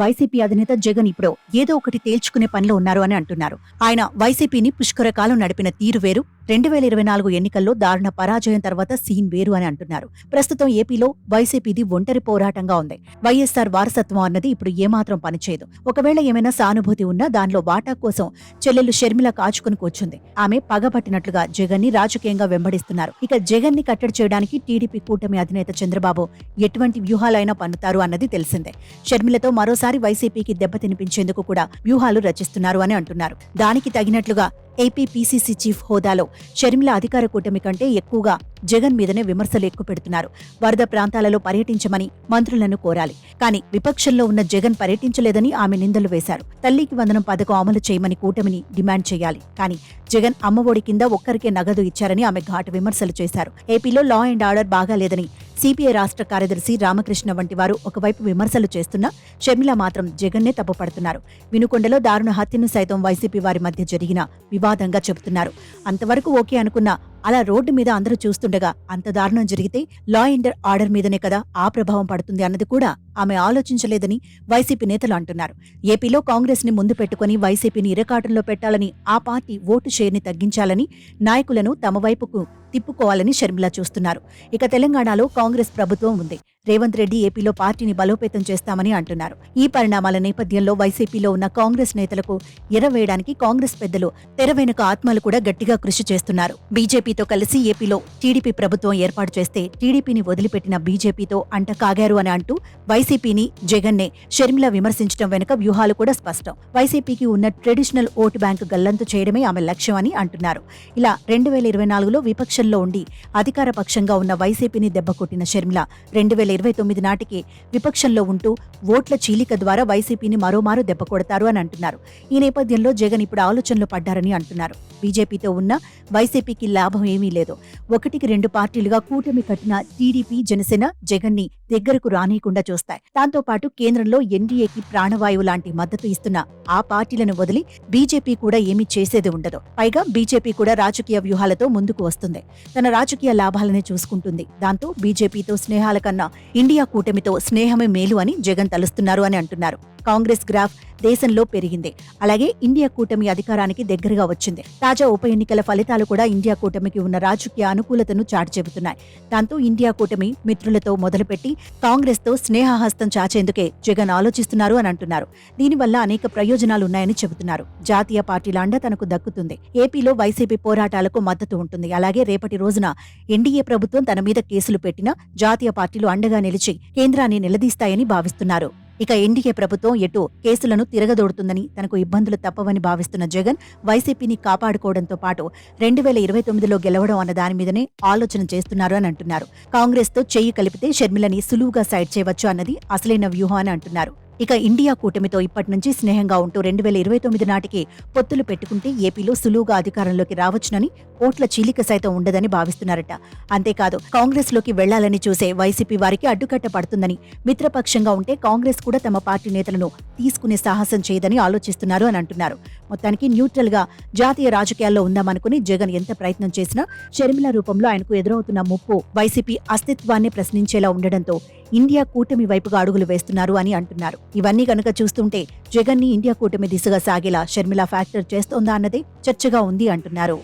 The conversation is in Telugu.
వైసీపీ అధినేత జగన్ ఇప్పుడు ఏదో ఒకటి తేల్చుకునే పనిలో ఉన్నారు అని అంటున్నారు. ఆయన వైసీపీని పుష్కర కాలం నడిపిన తీరు వేరు. రెండు వేల ఇరవై నాలుగు ఎన్నికల్లో దారుణ పరాజయం తర్వాత సీన్ వేరు అని అంటున్నారు. ప్రస్తుతం ఏపీలో వైసీపీది ఒంటరి పోరాటంగా ఉంది. వైఎస్సార్ వారసత్వం అన్నది ఇప్పుడు ఏమాత్రం పనిచేయదు. ఒకవేళ ఏమైనా సానుభూతి ఉన్నా దానిలో వాటా కోసం చెల్లెలు షర్మిల కాచుకుని కూర్చుంది. ఆమె పగబట్టినట్లుగా జగన్ని రాజకీయంగా వెంబడిస్తున్నారు. ఇక జగన్ని కట్టడి చేయడానికి టీడీపీ కూటమి అధినేత చంద్రబాబు ఎటువంటి వ్యూహాలైనా పన్నుతారు అన్నది తెలిసిందే. షర్మిలతో మరోసారి వైసీపీకి దెబ్బ తినిపించేందుకు కూడా వ్యూహాలు రచిస్తున్నారు అని అంటున్నారు. దానికి తగినట్లుగా ఏపీ పీసీసీ చీఫ్ హోదాలో షర్మిల అధికార కూటమి కంటే ఎక్కువగా జగన్ మీదనే విమర్శలు ఎక్కువ పెడుతున్నారు. వరద ప్రాంతాలలో పర్యటించమని మంత్రులను కోరాలి. కానీ విపక్షంలో ఉన్న జగన్ పర్యటించలేదని ఆమె నిందలు వేశారు. తల్లికి వందనం పథకం అమలు చేయమని కూటమిని డిమాండ్ చేయాలి. కానీ జగన్ అమ్మఒడి కింద ఒక్కరికే నగదు ఇచ్చారని ఆమె ఘాటు విమర్శలు చేశారు. ఏపీలో లా అండ్ ఆర్డర్ బాగాలేదని సిపిఐ రాష్ట్ర కార్యదర్శి రామకృష్ణ వంటి వారు ఒకవైపు విమర్శలు చేస్తున్నా షర్మిల మాత్రం జగన్నే తప్పుపడుతున్నారు. వినుకొండలో దారుణ హత్యను సైతం వైసీపీ వారి మధ్య జరిగిన వివాదంగా చెబుతున్నారు. అంతవరకు ఓకే అనుకున్న అలా రోడ్డు మీద అందరూ చూస్తుండగా అంత దారుణం జరిగితే లా అండ్ ఆర్డర్ మీదనే కదా ఆ ప్రభావం పడుతుంది అన్నది కూడా ఆమె ఆలోచించలేదని వైసీపీ నేతలు అంటున్నారు. ఏపీలో కాంగ్రెస్ని ముందు పెట్టుకుని వైసీపీని ఇరకాటంలో పెట్టాలని ఆ పార్టీ ఓటు షేర్ని తగ్గించాలని నాయకులను తమ వైపుకు తిప్పుకోవాలని షర్మిల చూస్తున్నారు. ఇక తెలంగాణలో కాంగ్రెస్ ప్రభుత్వం ఉంది. రేవంత్ రెడ్డి ఏపీలో పార్టీని బలోపేతం చేస్తామని అంటున్నారు. ఈ పరిణామాల నేపథ్యంలో వైసీపీలో ఉన్న కాంగ్రెస్ నేతలకు ఎరవేయడానికి కాంగ్రెస్ పెద్దలు తెర వెనుక ఆత్మలు కూడా గట్టిగా కృషి చేస్తున్నారు. బీజేపీతో కలిసి ఏపీలో టీడీపీ ప్రభుత్వం ఏర్పాటు చేస్తే టీడీపీని వదిలిపెట్టిన బీజేపీతో అంట కాగారు అని అంటూ వైసీపీని జగన్నే షర్మిల విమర్శించడం వెనుక వ్యూహాలు కూడా స్పష్టం. వైసీపీకి ఉన్న ట్రెడిషనల్ ఓటు బ్యాంకు గల్లంతు చేయడమే ఆమె లక్ష్యం అని అంటున్నారు. ఇలా రెండు వేల ఇరవై నాలుగులో విపక్షంలో ఉండి అధికార పక్షంగా ఉన్న వైసీపీని దెబ్బకొట్టిన షర్మిల రెండు వేల ఇరవై తొమ్మిది నాటికి విపక్షంలో ఉంటూ ఓట్ల చీలిక ద్వారా వైసీపీని మరోమారు దెబ్బ కొడతారు అని అంటున్నారు. ఈ నేపథ్యంలో జగన్ ఇప్పుడు ఆలోచనలో పడ్డారని అంటున్నారు. బీజేపీతో ఉన్న వైసీపీకి లాభం ఏమీ లేదు. ఒకటికి రెండు పార్టీలుగా కూటమి కట్టిన టీడీపీ జనసేన జగన్ని దగ్గరకు రానియకుండా చూస్తాయి. దాంతో పాటు కేంద్రంలో ఎన్డీఏకి ప్రాణవాయువు లాంటి మద్దతు ఇస్తున్న ఆ పార్టీలను వదిలి బీజేపీ కూడా ఏమీ చేసేది ఉండదు. పైగా బీజేపీ కూడా రాజకీయ వ్యూహాలతో ముందుకు వస్తుంది. తన రాజకీయ లాభాలనే చూసుకుంటుంది. దాంతో బీజేపీతో స్నేహాల కన్నా ఇండియా కూటమితో స్నేహమే మేలు అని జగన్ తలుస్తున్నారు అని అంటున్నారు. కాంగ్రెస్ గ్రాఫ్ దేశంలో పెరిగింది. అలాగే ఇండియా కూటమి అధికారానికి దగ్గరగా వచ్చింది. తాజా ఉప ఎన్నికల ఫలితాలు కూడా ఇండియా కూటమికి ఉన్న రాజకీయ అనుకూలతను చాటి చెబుతున్నాయి. దాంతో ఇండియా కూటమి మిత్రులతో మొదలుపెట్టి కాంగ్రెస్తో స్నేహహస్తం చాచేందుకే జగన్ ఆలోచిస్తున్నారు అని అంటున్నారు. దీనివల్ల అనేక ప్రయోజనాలు ఉన్నాయని చెబుతున్నారు. జాతీయ పార్టీల అండ తనకు దక్కుతుంది. ఏపీలో వైసీపీ పోరాటాలకు మద్దతు ఉంటుంది. అలాగే రేపటి రోజున ఎన్డీఏ ప్రభుత్వం తన మీద కేసులు పెట్టినా జాతీయ పార్టీలు అండగా నిలిచి కేంద్రాన్ని నిలదీస్తాయని భావిస్తున్నారు. ఇక ఎన్డీఏ ప్రభుత్వం ఎటు కేసులను తిరగదోడుతుందని తనకు ఇబ్బందులు తప్పవని భావిస్తున్న జగన్ వైసీపీని కాపాడుకోవడంతో పాటు రెండు వేల ఇరవై తొమ్మిదిలో గెలవడం అన్న దాని మీదనే ఆలోచన చేస్తున్నారు అని అంటున్నారు. కాంగ్రెస్తో చెయ్యి కలిపితే షర్మిలని సులువుగా సైడ్ చేయవచ్చు అన్నది అసలైన వ్యూహం అని అంటున్నారు. ఇక ఇండియా కూటమితో ఇప్పటి నుంచి స్నేహంగా ఉంటూ రెండు వేల ఇరవై తొమ్మిది నాటికి పొత్తులు పెట్టుకుంటే ఏపీలో సులువుగా అధికారంలోకి రావచ్చునని ఓట్ల చీలిక సైతం ఉండదని భావిస్తున్నారట. అంతేకాదు కాంగ్రెస్లోకి వెళ్ళాలని చూసే వైసీపీ వారికి అడ్డుకట్ట పడుతుందని మిత్రపక్షంగా ఉంటే కాంగ్రెస్ కూడా తమ పార్టీ నేతలను తీసుకునే సాహసం చేయదని ఆలోచిస్తున్నారు అని అంటున్నారు. మొత్తానికి న్యూట్రల్గా జాతీయ రాజకీయాల్లో ఉందామనుకుని జగన్ ఎంత ప్రయత్నం చేసినా షర్మిల రూపంలో ఆయనకు ఎదురవుతున్న ముప్పు వైసీపీ అస్తిత్వాన్ని ప్రశ్నించేలా ఉండడంతో ఇండియా కూటమి వైపుగా అడుగులు వేస్తున్నారు అని అంటున్నారు. ఇవన్నీ కనుక చూస్తుంటే జగన్ని ఇండియా కూటమి దిశగా సాగేలా షర్మిల ఫ్యాక్టర్ చేస్తోందా అన్నదే చర్చగా ఉంది అంటున్నారు.